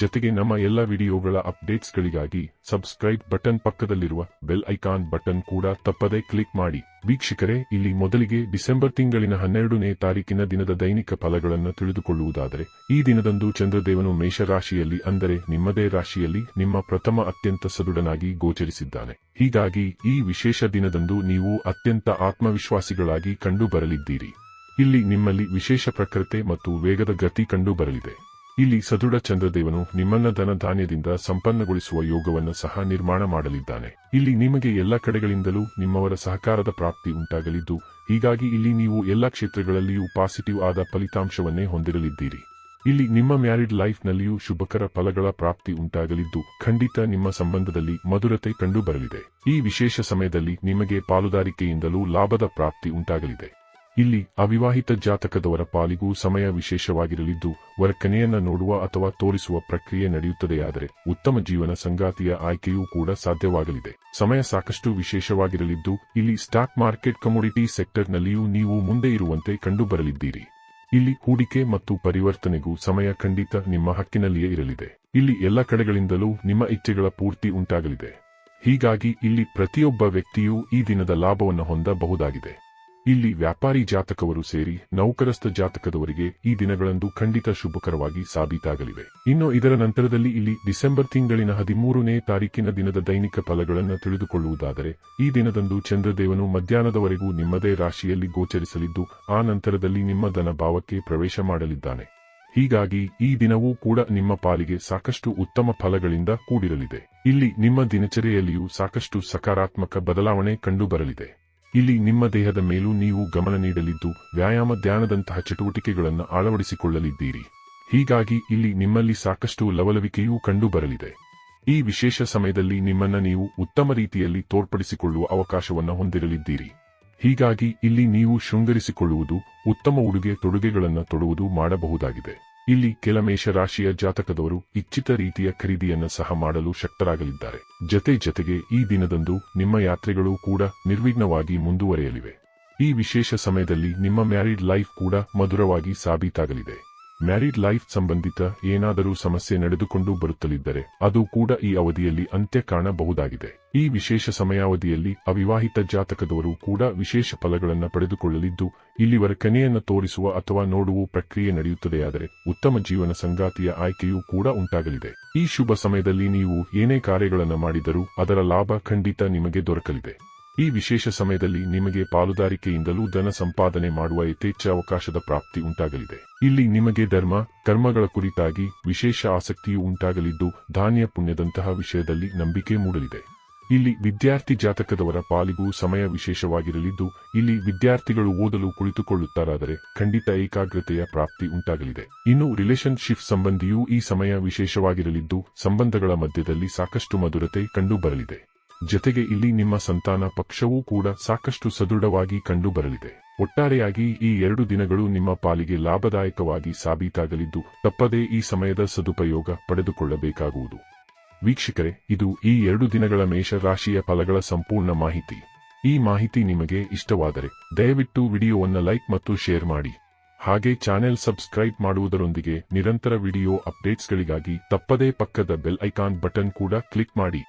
ಜೊತೆಗೆ ನಮ್ಮ ಎಲ್ಲ ವಿಡಿಯೋಗಳ ಅಪ್ಡೇಟ್ಸ್ಗಳಿಗಾಗಿ ಸಬ್ಸ್ಕ್ರೈಬ್ ಬಟನ್ ಪಕ್ಕದಲ್ಲಿರುವ ಬೆಲ್ ಐಕಾನ್ ಬಟನ್ ಕೂಡ ತಪ್ಪದೇ ಕ್ಲಿಕ್ ಮಾಡಿ. ವೀಕ್ಷಕರೇ, ಇಲ್ಲಿ ಮೊದಲಿಗೆ ಡಿಸೆಂಬರ್ ತಿಂಗಳಿನ ಹನ್ನೆರಡನೇ ತಾರೀಕಿನ ದಿನದ ದೈನಿಕ ಫಲಗಳನ್ನು ತಿಳಿದುಕೊಳ್ಳುವುದಾದರೆ, ಈ ದಿನದಂದು ಚಂದ್ರದೇವನು ಮೇಷರಾಶಿಯಲ್ಲಿ ಅಂದರೆ ನಿಮ್ಮದೇ ರಾಶಿಯಲ್ಲಿ ನಿಮ್ಮ ಪ್ರಥಮ ಅತ್ಯಂತ ಸದುಡನಾಗಿ ಗೋಚರಿಸಿದ್ದಾನೆ. ಹೀಗಾಗಿ ಈ ವಿಶೇಷ ದಿನದಂದು ನೀವು ಅತ್ಯಂತ ಆತ್ಮವಿಶ್ವಾಸಿಗಳಾಗಿ ಕಂಡುಬರಲಿದ್ದೀರಿ. ಇಲ್ಲಿ ನಿಮ್ಮಲ್ಲಿ ವಿಶೇಷ ಪ್ರಕೃತಿ ಮತ್ತು ವೇಗದ ಗತಿ ಕಂಡುಬರಲಿದೆ. ಇಲ್ಲಿ ಸದೃಢ ಚಂದ್ರದೇವನು ನಿಮ್ಮನ್ನ ಧನ ಧಾನ್ಯದಿಂದ ಸಂಪನ್ನಗೊಳಿಸುವ ಯೋಗವನ್ನು ಸಹ ನಿರ್ಮಾಣ ಮಾಡಲಿದ್ದಾನೆ. ಇಲ್ಲಿ ನಿಮಗೆ ಎಲ್ಲ ಕಡೆಗಳಿಂದಲೂ ನಿಮ್ಮವರ ಸಹಕಾರದ ಪ್ರಾಪ್ತಿ ಉಂಟಾಗಲಿದ್ದು, ಹೀಗಾಗಿ ಇಲ್ಲಿ ನೀವು ಎಲ್ಲ ಕ್ಷೇತ್ರಗಳಲ್ಲಿಯೂ ಪಾಸಿಟಿವ್ ಆದ ಫಲಿತಾಂಶವನ್ನೇ ಹೊಂದಿರಲಿದ್ದೀರಿ. ಇಲ್ಲಿ ನಿಮ್ಮ ಮ್ಯಾರಿಡ್ ಲೈಫ್ನಲ್ಲಿಯೂ ಶುಭಕರ ಫಲಗಳ ಪ್ರಾಪ್ತಿ ಉಂಟಾಗಲಿದ್ದು, ಖಂಡಿತ ನಿಮ್ಮ ಸಂಬಂಧದಲ್ಲಿ ಮಧುರತೆ ಕಂಡುಬರಲಿದೆ. ಈ ವಿಶೇಷ ಸಮಯದಲ್ಲಿ ನಿಮಗೆ ಪಾಲುದಾರಿಕೆಯಿಂದಲೂ ಲಾಭದ ಪ್ರಾಪ್ತಿ ಉಂಟಾಗಲಿದೆ. ಇಲ್ಲಿ ಅವಿವಾಹಿತ ಜಾತಕದವರ ಪಾಲಿಗೂ ಸಮಯ ವಿಶೇಷವಾಗಿರಲಿದ್ದು, ವರಕನೆಯನ್ನ ನೋಡುವ ಅಥವಾ ತೋರಿಸುವ ಪ್ರಕ್ರಿಯೆ ನಡೆಯುತ್ತದೆಯಾದರೆ ಉತ್ತಮ ಜೀವನ ಸಂಗಾತಿಯ ಆಯ್ಕೆಯೂ ಕೂಡ ಸಾಧ್ಯವಾಗಲಿದೆ. ಸಮಯ ಸಾಕಷ್ಟು ವಿಶೇಷವಾಗಿರಲಿದ್ದು, ಇಲ್ಲಿ ಸ್ಟಾಕ್ ಮಾರ್ಕೆಟ್ ಕಮೋಡಿಟಿ ಸೆಕ್ಟರ್ನಲ್ಲಿಯೂ ನೀವು ಮುಂದೆ ಇರುವಂತೆ ಕಂಡುಬರಲಿದ್ದೀರಿ. ಇಲ್ಲಿ ಹೂಡಿಕೆ ಮತ್ತು ಪರಿವರ್ತನೆಗೂ ಸಮಯ ಖಂಡಿತ ನಿಮ್ಮ ಹಕ್ಕಿನಲ್ಲಿಯೇ ಇರಲಿದೆ. ಇಲ್ಲಿ ಎಲ್ಲ ಕಡೆಗಳಿಂದಲೂ ನಿಮ್ಮ ಇಚ್ಛೆಗಳ ಪೂರ್ತಿ ಉಂಟಾಗಲಿದೆ. ಹೀಗಾಗಿ ಇಲ್ಲಿ ಪ್ರತಿಯೊಬ್ಬ ವ್ಯಕ್ತಿಯೂ ಈ ದಿನದ ಲಾಭವನ್ನು ಹೊಂದಬಹುದಾಗಿದೆ. ಇಲ್ಲಿ ವ್ಯಾಪಾರಿ ಜಾತಕವರು ಸೇರಿ ನೌಕರಸ್ಥ ಜಾತಕದವರಿಗೆ ಈ ದಿನಗಳಂದು ಖಂಡಿತ ಶುಭಕರವಾಗಿ ಸಾಬೀತಾಗಲಿವೆ. ಇನ್ನು ಇದರ ನಂತರದಲ್ಲಿ ಇಲ್ಲಿ ಡಿಸೆಂಬರ್ ತಿಂಗಳಿನ ಹದಿಮೂರನೇ ತಾರೀಕಿನ ದಿನದ ದೈನಿಕ ಫಲಗಳನ್ನು ತಿಳಿದುಕೊಳ್ಳುವುದಾದರೆ, ಈ ದಿನದಂದು ಚಂದ್ರದೇವನು ಮಧ್ಯಾಹ್ನದವರೆಗೂ ನಿಮ್ಮದೇ ರಾಶಿಯಲ್ಲಿ ಗೋಚರಿಸಲಿದ್ದು, ಆ ನಂತರದಲ್ಲಿ ನಿಮ್ಮ ಧನಭಾವಕ್ಕೆ ಪ್ರವೇಶ ಮಾಡಲಿದ್ದಾನೆ. ಹೀಗಾಗಿ ಈ ದಿನವೂ ಕೂಡ ನಿಮ್ಮ ಪಾಲಿಗೆ ಸಾಕಷ್ಟು ಉತ್ತಮ ಫಲಗಳಿಂದ ಕೂಡಿರಲಿದೆ. ಇಲ್ಲಿ ನಿಮ್ಮ ದಿನಚರಿಯಲ್ಲಿಯೂ ಸಾಕಷ್ಟು ಸಕಾರಾತ್ಮಕ ಬದಲಾವಣೆ ಕಂಡುಬರಲಿದೆ. ಇಲ್ಲಿ ನಿಮ್ಮ ದೇಹದ ಮೇಲೂ ನೀವು ಗಮನ ನೀಡಲಿದ್ದು ವ್ಯಾಯಾಮ ಧ್ಯಾನದಂತಹ ಚಟುವಟಿಕೆಗಳನ್ನು ಅಳವಡಿಸಿಕೊಳ್ಳಲಿದ್ದೀರಿ. ಹೀಗಾಗಿ ಇಲ್ಲಿ ನಿಮ್ಮಲ್ಲಿ ಸಾಕಷ್ಟು ಲವಲವಿಕೆಯೂ ಕಂಡುಬರಲಿದೆ. ಈ ವಿಶೇಷ ಸಮಯದಲ್ಲಿ ನಿಮ್ಮನ್ನ ನೀವು ಉತ್ತಮ ರೀತಿಯಲ್ಲಿ ತೋರ್ಪಡಿಸಿಕೊಳ್ಳುವ ಅವಕಾಶವನ್ನು ಹೊಂದಿರಲಿದ್ದೀರಿ. ಹೀಗಾಗಿ ಇಲ್ಲಿ ನೀವು ಶೃಂಗರಿಸಿಕೊಳ್ಳುವುದು, ಉತ್ತಮ ಉಡುಗೆ ತೊಡುಗೆಗಳನ್ನು ತೊಡುವುದು ಮಾಡಬಹುದಾಗಿದೆ. ಇಲ್ಲಿ ಕೆಲ ಮೇಷರಾಶಿಯ ಜಾತಕದವರು ಇಚ್ಛಿತ ರೀತಿಯ ಖರೀದಿಯನ್ನು ಸಹ ಮಾಡಲು ಶಕ್ತರಾಗಲಿದ್ದಾರೆ. ಜತೆ ಜತೆಗೆ ಈ ದಿನದಂದು ನಿಮ್ಮ ಯಾತ್ರೆಗಳು ಕೂಡ ನಿರ್ವಿಘ್ನವಾಗಿ ಮುಂದುವರೆಯಲಿವೆ. ಈ ವಿಶೇಷ ಸಮಯದಲ್ಲಿ ನಿಮ್ಮ ಮ್ಯಾರಿಡ್ ಲೈಫ್ ಕೂಡ ಮಧುರವಾಗಿ ಸಾಬೀತಾಗಲಿದೆ. ಮ್ಯಾರಿಡ್ ಲೈಫ್ ಸಂಬಂಧಿತ ಏನಾದರೂ ಸಮಸ್ಯೆ ನಡೆದುಕೊಂಡು ಬರುತ್ತಲಿದ್ದರೆ ಅದು ಕೂಡ ಈ ಅವಧಿಯಲ್ಲಿ ಅಂತ್ಯ ಕಾಣಬಹುದಾಗಿದೆ. ಈ ವಿಶೇಷ ಸಮಯಾವಧಿಯಲ್ಲಿ ಅವಿವಾಹಿತ ಜಾತಕದವರು ಕೂಡ ವಿಶೇಷ ಫಲಗಳನ್ನು ಪಡೆದುಕೊಳ್ಳಲಿದ್ದು, ಇಲ್ಲಿವರ ಕನೆಯನ್ನು ತೋರಿಸುವ ಅಥವಾ ನೋಡುವ ಪ್ರಕ್ರಿಯೆ ನಡೆಯುತ್ತದೆಯಾದರೆ ಉತ್ತಮ ಜೀವನ ಸಂಗಾತಿಯ ಆಯ್ಕೆಯೂ ಕೂಡ ಉಂಟಾಗಲಿದೆ. ಈ ಶುಭ ಸಮಯದಲ್ಲಿ ನೀವು ಏನೇ ಕಾರ್ಯಗಳನ್ನು ಮಾಡಿದರೂ ಅದರ ಲಾಭ ಖಂಡಿತ ನಿಮಗೆ ದೊರಕಲಿದೆ. ಈ ವಿಶೇಷ ಸಮಯದಲ್ಲಿ ನಿಮಗೆ ಪಾಲುದಾರಿಕೆಯಿಂದಲೂ ಧನ ಸಂಪಾದನೆ ಮಾಡುವ ಯಥೇಚ್ಛ ಅವಕಾಶದ ಪ್ರಾಪ್ತಿ ಉಂಟಾಗಲಿದೆ. ಇಲ್ಲಿ ನಿಮಗೆ ಧರ್ಮ, ಕರ್ಮಗಳ ಕುರಿತಾಗಿ ವಿಶೇಷ ಆಸಕ್ತಿಯೂ ಉಂಟಾಗಲಿದ್ದು ಧಾನ್ಯ ಪುಣ್ಯದಂತಹ ವಿಷಯದಲ್ಲಿ ನಂಬಿಕೆ ಮೂಡಲಿದೆ. ಇಲ್ಲಿ ವಿದ್ಯಾರ್ಥಿ ಜಾತಕದವರ ಪಾಲಿಗೂ ಸಮಯ ವಿಶೇಷವಾಗಿರಲಿದ್ದು, ಇಲ್ಲಿ ವಿದ್ಯಾರ್ಥಿಗಳು ಓದಲು ಕುಳಿತುಕೊಳ್ಳುತ್ತಾರಾದರೆ ಖಂಡಿತ ಏಕಾಗ್ರತೆಯ ಪ್ರಾಪ್ತಿ ಉಂಟಾಗಲಿದೆ. ಇನ್ನು ರಿಲೇಶನ್ಶಿಪ್ ಸಂಬಂಧಿಯೂ ಈ ಸಮಯ ವಿಶೇಷವಾಗಿರಲಿದ್ದು, ಸಂಬಂಧಗಳ ಮಧ್ಯದಲ್ಲಿ ಸಾಕಷ್ಟು ಮಧುರತೆ ಕಂಡುಬರಲಿದೆ. ಜೊತೆಗೆ ಇಲ್ಲಿ ನಿಮ್ಮ ಸಂತಾನ ಪಕ್ಷವೂ ಕೂಡ ಸಾಕಷ್ಟು ಸದೃಢವಾಗಿ ಕಂಡುಬರಲಿದೆ. ಒಟ್ಟಾರೆಯಾಗಿ ಈ ಎರಡು ದಿನಗಳು ನಿಮ್ಮ ಪಾಲಿಗೆ ಲಾಭದಾಯಕವಾಗಿ ಸಾಬೀತಾಗಲಿದ್ದು, ತಪ್ಪದೇ ಈ ಸಮಯದ ಸದುಪಯೋಗ ಪಡೆದುಕೊಳ್ಳಬೇಕಾಗುವುದು. ವೀಕ್ಷಕರೇ, ಇದು ಈ ಎರಡು ದಿನಗಳ ಮೇಷ ರಾಶಿಯ ಫಲಗಳ ಸಂಪೂರ್ಣ ಮಾಹಿತಿ. ಈ ಮಾಹಿತಿ ನಿಮಗೆ ಇಷ್ಟವಾದರೆ, ದಯವಿಟ್ಟು ವಿಡಿಯೋವನ್ನು ಲೈಕ್ ಮತ್ತು ಶೇರ್ ಮಾಡಿ. ಹಾಗೆ ಚಾನೆಲ್ ಸಬ್ಸ್ಕ್ರೈಬ್ ಮಾಡುವುದರೊಂದಿಗೆ ನಿರಂತರ ವಿಡಿಯೋ ಅಪ್ಡೇಟ್ಸ್ಗಳಿಗಾಗಿ ತಪ್ಪದೇ ಪಕ್ಕದ ಬೆಲ್ ಐಕಾನ್ ಬಟನ್ ಕೂಡ ಕ್ಲಿಕ್ ಮಾಡಿ.